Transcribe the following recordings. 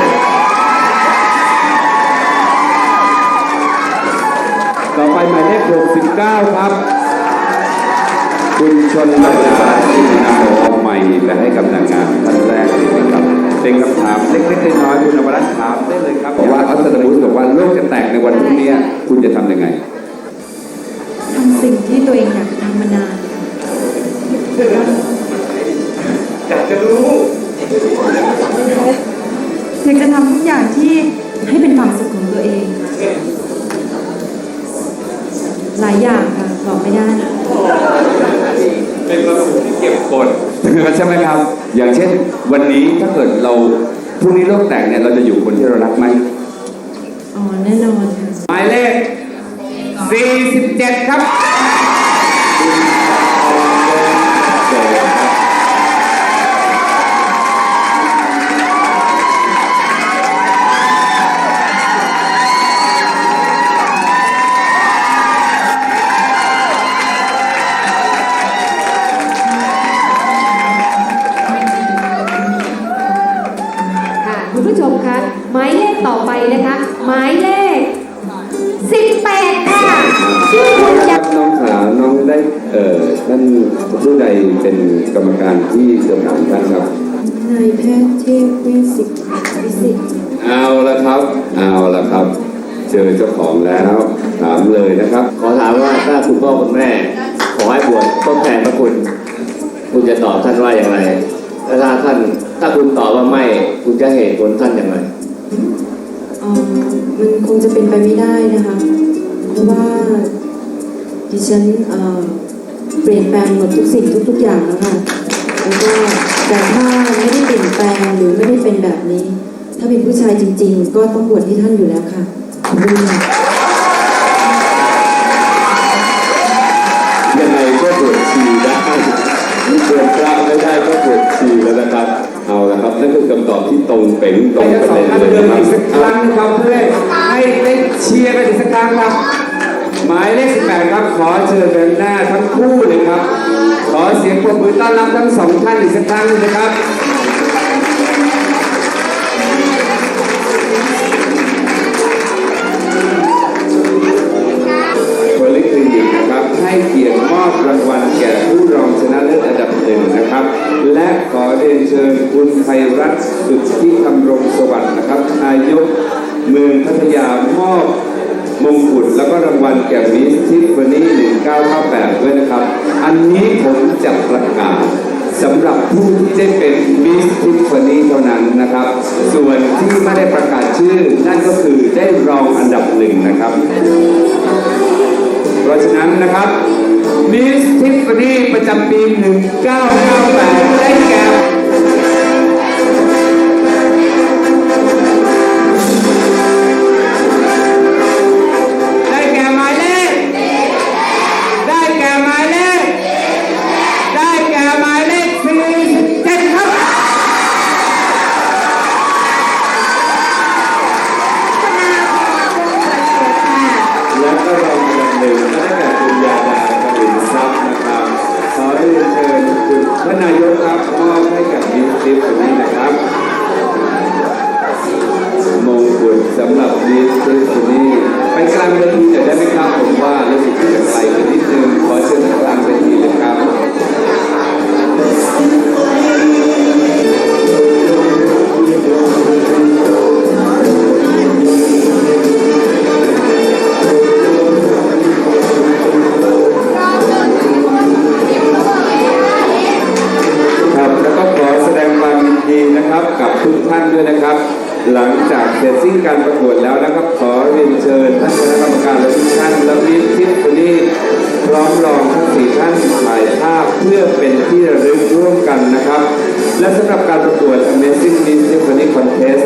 งศ์ประเสริฐต่อไปหมายเลข69 ครับ คุณชนระดาที่นำเอาใหม่และให้กับนางงามท่านแรกเลยนะครับเป็นคำถามเล็กๆน้อยๆคุณนวรัตน์ถามได้เลยครับบอกว่าอัสตบุตบอกว่าโลกจะแตกในวันพรุ่งนี้คุณจะทำยังไงทำสิ่งที่ตัวเองอยากทำมานานค่ะอยากจะรู้ ความสุขที่เก็บกดใช่ไหมครับ อย่างเช่น วันนี้ถ้าเกิดเราพรุ่งนี้โลกแตกเนี่ยเราจะอยู่คนที่เรารักไหมอ๋อแน่นอนค่ะหมายเลข47 ครับ อท่านผู้ใดเป็นกรรมการที่จะถามท่านครับ นายแพทย์เทพเวชศิษฐ์วิสิทธิ์เอาละครับ เอาละครับ เจอเจ้าของแล้วถามเลยนะครับ ขอถามว่าถ้าคุณพ่อคุณแม่ ขอให้บวชทดแทนพระคุณ คุณจะตอบท่านว่าอย่างไรและถ้าท่านถ้าคุณตอบว่าไม่ คุณจะเหตุผลท่านอย่างไรอ๋อมันคงจะเป็นไปไม่ได้นะคะ เพราะว่าดิฉันเอ่อ เปลี่ยนแปลงหมดทุกสิ่งทุกๆอย่างแล้วค่ะแล้วก็แต่ถ้าไม่ได้เปลี่ยนแปลงหรือไม่ได้เป็นแบบนี้ ถ้าเป็นผู้ชายจริง ๆ ก็ต้องบวชที่ท่านอยู่แล้วค่ะขอบคุณค่ะยังไงก็บวชชีได้บวชพระไม่ได้ก็บวชชีแล้วนะครับ เอาละครับนั่นคือคำตอบที่ตรงเป๋งตรงให้ปทั้งระสองเด็นท่านเลยเดินนะครับอีกสักครั้งนะครับเพื่อให้ได้เชียร์กันอีกสักครั้งครับ หมายเลข18ครับ ขอเชิญเดินหน้าทั้งคู่เลยครับ ขอเสียงปรบมือต้อนรับทั้งสองท่านอีกสักครั้งนึงนะครับโพลิคลินิกนะครับให้เกียรติมอบรางวัลแก่ผู้รองชนะเลิศอันดับหนึ่งนะครับ และขอเรียนเชิญคุณไพรัตน์สุทธิธรรมรงสวัสดิ์นะครับนายกเมืองพัทยามอบ มงกุฎแล้วก็รางวัลแก่มิสทิฟฟานี่1998 ด้วยนะครับ อันนี้ผมจะประกาศสำหรับผู้ที่ได้เป็นมิสทิฟฟานี่เท่านั้นนะครับ ส่วนที่ไม่ได้ประกาศชื่อ นั่นก็คือได้รองอันดับหนึ่งนะครับ เพราะฉะนั้นนะครับมิสทิฟฟานี่ประจำปี 1998 ได้แก่ กับมิ จากเสร็จสิ้นการประกวดแล้วนะครับ ขอเรียนเชิญท่านคณะกรรมการและทุกท่านและมิตรทิพย์คนนี้พร้อมรองทั้งสี่ท่านถ่ายภาพเพื่อเป็นที่ระลึกร่วมกันนะครับ และสำหรับการประกวด Amazing Miss Symphony Contest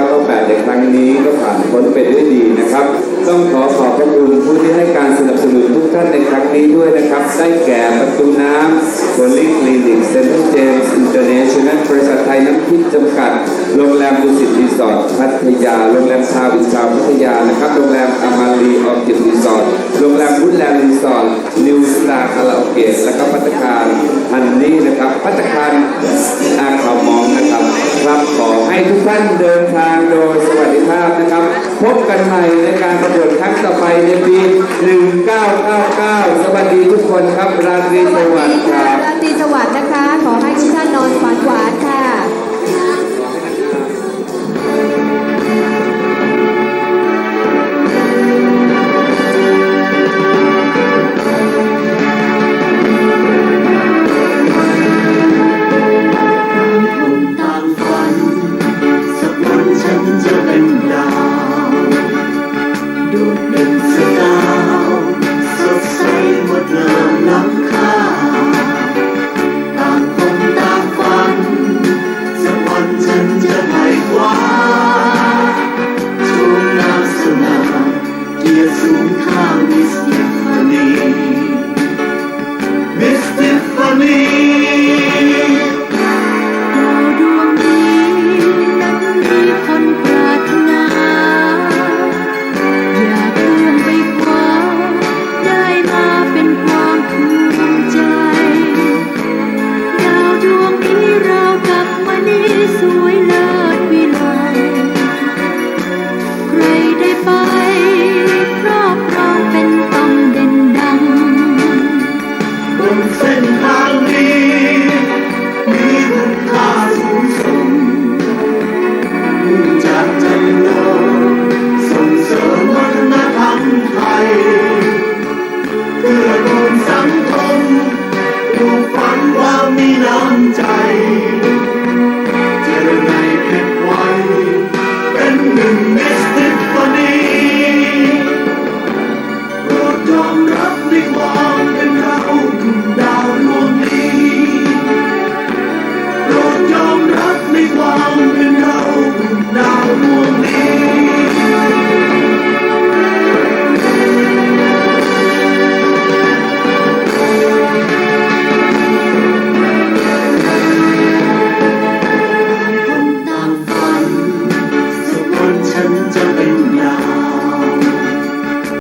1998ในครั้งนี้ก็ผ่านพ้นไปด้วยดีนะครับ ต้องขอขอบพระคุณผู้ที่ให้การสนับสนุน รั้งนี้ด้วยนะครับได้แก่ประตูน้ำโพลิคลินิกเซ็นทรัลเจมส์อินเตอร์เนชั่นแนลบริษัทไทยน้ำทิพย์จำกัด โรงแรมดุสิตรีสอร์ทพัทยา โรงแรมชาวินชาวพัทยานะครับ โรงแรมอามารีออฟจิตรีสอร์ท โรงแรมวุฒแลนด์รีสอร์ท นิวสตาร์คาราโอเกะและก็พัตตาคารฮันนี่นะครับพัตตาคารอาคาวม ให้ทุกท่านเดินทางโดยสวัสดิภาพนะครับ พบกันใหม่ในการประกวดครั้งต่อไปในปี 1999 สวัสดีทุกคนครับ ราตรีสวัสดิ์ครับ